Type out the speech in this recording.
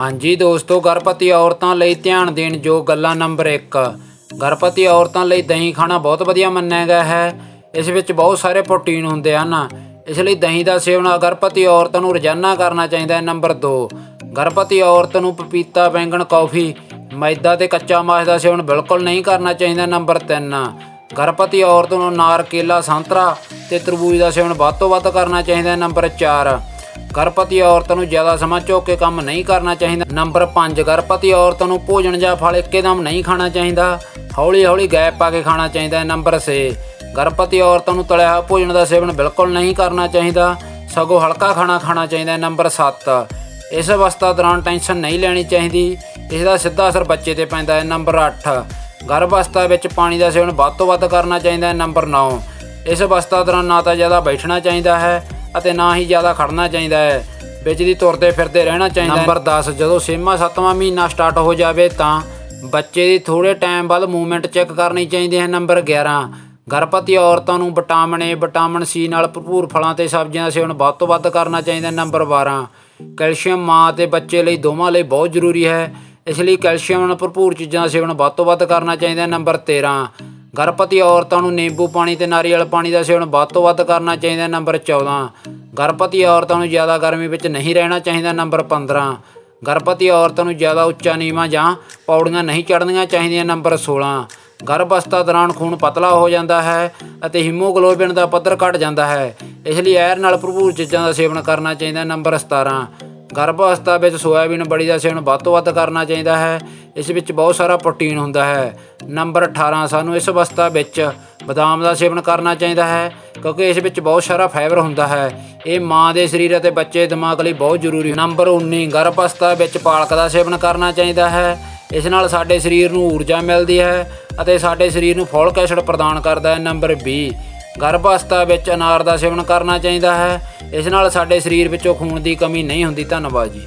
ਹਾਂਜੀ ਦੋਸਤੋ, ਗਰਭਵਤੀ ਔਰਤਾਂ ਲਈ ਧਿਆਨ ਦੇਣ ਯੋਗ ਗੱਲਾਂ ਨੰਬਰ 1 ਗਰਭਵਤੀ ਔਰਤਾਂ ਲਈ ਦਹੀਂ ਖਾਣਾ ਬਹੁਤ ਵਧੀਆ ਮੰਨਿਆ ਗਿਆ ਹੈ। ਇਸ ਵਿੱਚ ਬਹੁਤ ਸਾਰੇ ਪ੍ਰੋਟੀਨ ਹੁੰਦੇ ਹਨ। ਇਸ ਲਈ ਦਹੀਂ ਦਾ ਸੇਵਨ ਗਰਭਵਤੀ ਔਰਤਾਂ ਨੂੰ ਰੋਜ਼ਾਨਾ ਕਰਨਾ ਚਾਹੀਦਾ ਹੈ, ਨੰਬਰ 2 ਗਰਭਵਤੀ ਔਰਤ ਨੂੰ ਪਪੀਤਾ, ਬੈਂਗਣ, ਕੌਫੀ, ਮੈਦਾ ਤੇ ਕੱਚਾ ਮਾਸ ਦਾ ਸੇਵਨ ਬਿਲਕੁਲ ਨਹੀਂ ਕਰਨਾ ਚਾਹੀਦਾ, ਨੰਬਰ 3 ਗਰਭਵਤੀ ਔਰਤ ਨੂੰ ਨਾਰ ਕੇਲਾ ਸੰਤਰਾ ਤੇ ਤਰਬੂਜ ਦਾ ਸੇਵਨ ਵੱਧ ਤੋਂ ਵੱਧ ਕਰਨਾ ਚਾਹੀਦਾ ਨੰਬਰ 4 ਗਰਭਵਤੀ ਔਰਤ ਨੂੰ ਜ਼ਿਆਦਾ ਸਮਾਂ ਝੁੱਕ ਕੇ ਕੰਮ ਨਹੀਂ ਕਰਨਾ ਚਾਹੀਦਾ। ਨੰਬਰ 5 ਗਰਭਵਤੀ ਔਰਤ ਨੂੰ ਭੋਜਨ ਜਾਂ ਫਲ ਇੱਕਦਮ ਨਹੀਂ ਖਾਣਾ ਚਾਹੀਦਾ। ਹੌਲੀ ਹੌਲੀ ਗੈਪ ਪਾ ਕੇ ਖਾਣਾ ਚਾਹੀਦਾ ਹੈ। ਨੰਬਰ 6 ਗਰਭਵਤੀ ਔਰਤ ਨੂੰ ਤਲਿਆ ਹੋਇਆ ਭੋਜਨ ਦਾ ਸੇਵਨ ਬਿਲਕੁਲ ਨਹੀਂ ਕਰਨਾ ਚਾਹੀਦਾ। ਸਗੋਂ ਹਲਕਾ ਖਾਣਾ ਖਾਣਾ ਚਾਹੀਦਾ ਹੈ। ਨੰਬਰ 7 ਇਸ ਅਵਸਥਾ ਦੌਰਾਨ ਟੈਨਸ਼ਨ ਨਹੀਂ ਲੈਣੀ ਚਾਹੀਦੀ। ਇਸ ਦਾ ਸਿੱਧਾ ਅਸਰ ਬੱਚੇ ਤੇ ਪੈਂਦਾ ਹੈ। ਨੰਬਰ 8 ਗਰਭ ਅਵਸਥਾ ਵਿੱਚ ਪਾਣੀ ਦਾ ਸੇਵਨ ਵੱਧ ਤੋਂ ਵੱਧ ਕਰਨਾ ਚਾਹੀਦਾ ਹੈ। ਨੰਬਰ 9 ਇਸ ਅਵਸਥਾ ਦੌਰਾਨ ਨਾ ਤਾਂ ਜ਼ਿਆਦਾ ਬੈਠਣਾ ਚਾਹੀਦਾ ਹੈ। ਅਤੇ ਨਾ ਹੀ ਜ਼ਿਆਦਾ ਖੜਨਾ ਚਾਹੀਦਾ ਹੈ। ਵਿੱਚ ਦੀ ਤੁਰਦੇ ਫਿਰਦੇ ਰਹਿਣਾ ਚਾਹੀਦਾ ਹੈ। ਨੰਬਰ 10 ਜਦੋਂ ਛੇਵਾਂ ਸੱਤਵਾਂ ਮਹੀਨਾ ਸਟਾਰਟ ਹੋ ਜਾਵੇ ਤਾਂ ਬੱਚੇ ਦੀ ਥੋੜੇ ਟਾਈਮ ਬਾਅਦ ਮੂਵਮੈਂਟ ਚੈੱਕ ਕਰਨੀ ਚਾਹੀਦੀ ਹੈ। ਨੰਬਰ 11 ਗਰਭਵਤੀ ਔਰਤਾਂ ਨੂੰ ਵਿਟਾਮਿਨ ਏ ਵਿਟਾਮਿਨ ਸੀ ਨਾਲ ਭਰਪੂਰ ਫਲਾਂ ਤੇ ਸਬਜ਼ੀਆਂ ਦਾ ਸੇਵਨ ਵੱਧ ਤੋਂ ਵੱਧ ਕਰਨਾ ਚਾਹੀਦਾ ਨੰਬਰ 12 ਕੈਲਸ਼ੀਅਮ ਮਾਂ ਤੇ ਬੱਚੇ ਲਈ ਦੋਵਾਂ ਲਈ ਬਹੁਤ ਜ਼ਰੂਰੀ ਹੈ। ਇਸ ਲਈ ਕੈਲਸ਼ੀਅਮ ਨਾਲ ਭਰਪੂਰ ਚੀਜ਼ਾਂ ਦਾ ਸੇਵਨ ਵੱਧ ਤੋਂ ਵੱਧ ਕਰਨਾ ਚਾਹੀਦਾ ਨੰਬਰ 13 ਗਰਭਵਤੀ ਔਰਤਾਂ ਨੂੰ ਨਿੰਬੂ ਪਾਣੀ ਤੇ ਨਾਰੀਅਲ ਪਾਣੀ ਦਾ ਸੇਵਨ ਵੱਧ ਤੋਂ ਵੱਧ ਕਰਨਾ ਚਾਹੀਦਾ, ਨੰਬਰ 14 ਗਰਭਵਤੀ ਔਰਤਾਂ ਨੂੰ ਜ਼ਿਆਦਾ ਗਰਮੀ ਵਿੱਚ ਨਹੀਂ ਰਹਿਣਾ ਚਾਹੀਦਾ, ਨੰਬਰ 15 ਗਰਭਵਤੀ ਔਰਤਾਂ ਨੂੰ ਜ਼ਿਆਦਾ ਉੱਚਾ ਨੀਵਾਂ ਜਾਂ ਪੌੜੀਆਂ ਨਹੀਂ ਚੜ੍ਹਨੀਆਂ ਚਾਹੀਦੀਆਂ, ਨੰਬਰ 16 ਗਰਭ ਅਵਸਥਾ ਦੌਰਾਨ ਖੂਨ ਪਤਲਾ ਹੋ ਜਾਂਦਾ ਹੈ ਅਤੇ ਹੀਮੋਗਲੋਬਿਨ ਦਾ ਪੱਧਰ ਘਟ ਜਾਂਦਾ ਹੈ, ਇਸ ਲਈ ਐਰ ਨਾਲ ਭਰਪੂਰ ਚੀਜ਼ਾਂ ਦਾ ਸੇਵਨ ਕਰਨਾ ਚਾਹੀਦਾ, ਨੰਬਰ 17 ਗਰਭ ਅਵਸਥਾ ਵਿੱਚ ਸੋਇਆਬੀਨ ਬੜੀ ਦਾ ਸੇਵਨ ਵੱਧ ਤੋਂ ਵੱਧ ਕਰਨਾ ਚਾਹੀਦਾ ਹੈ ਇਸ ਵਿੱਚ ਬਹੁਤ ਸਾਰਾ ਪ੍ਰੋਟੀਨ ਹੁੰਦਾ ਹੈ। ਨੰਬਰ 18 ਸਾਨੂੰ ਇਸ ਅਵਸਥਾ ਵਿੱਚ ਬਦਾਮ ਦਾ ਸੇਵਨ ਕਰਨਾ ਚਾਹੀਦਾ ਹੈ, ਕਿਉਂਕਿ ਇਸ ਵਿੱਚ ਬਹੁਤ ਸਾਰਾ ਫਾਈਬਰ ਹੁੰਦਾ ਹੈ। ਇਹ ਮਾਂ ਦੇ ਸਰੀਰ ਅਤੇ ਬੱਚੇ ਦਿਮਾਗ ਲਈ ਬਹੁਤ ਜ਼ਰੂਰੀ ਹੈ। ਨੰਬਰ 19 ਗਰਭ ਅਵਸਥਾ ਵਿੱਚ ਪਾਲਕ ਦਾ ਸੇਵਨ ਕਰਨਾ ਚਾਹੀਦਾ ਹੈ। ਇਸ ਨਾਲ ਸਾਡੇ ਸਰੀਰ ਨੂੰ ਊਰਜਾ ਮਿਲਦੀ ਹੈ ਅਤੇ ਸਾਡੇ ਸਰੀਰ ਨੂੰ ਫੋਲਿਕ ਐਸਿਡ ਪ੍ਰਦਾਨ ਕਰਦਾ ਹੈ। ਨੰਬਰ 20 ਗਰਭ ਅਵਸਥਾ ਵਿੱਚ ਅਨਾਰ ਦਾ ਸੇਵਨ ਕਰਨਾ ਚਾਹੀਦਾ ਹੈ। ਇਸ ਨਾਲ ਸਾਡੇ ਸਰੀਰ ਵਿੱਚੋਂ ਖੂਨ ਦੀ ਕਮੀ ਨਹੀਂ ਹੁੰਦੀ। ਧੰਨਵਾਦ ਜੀ।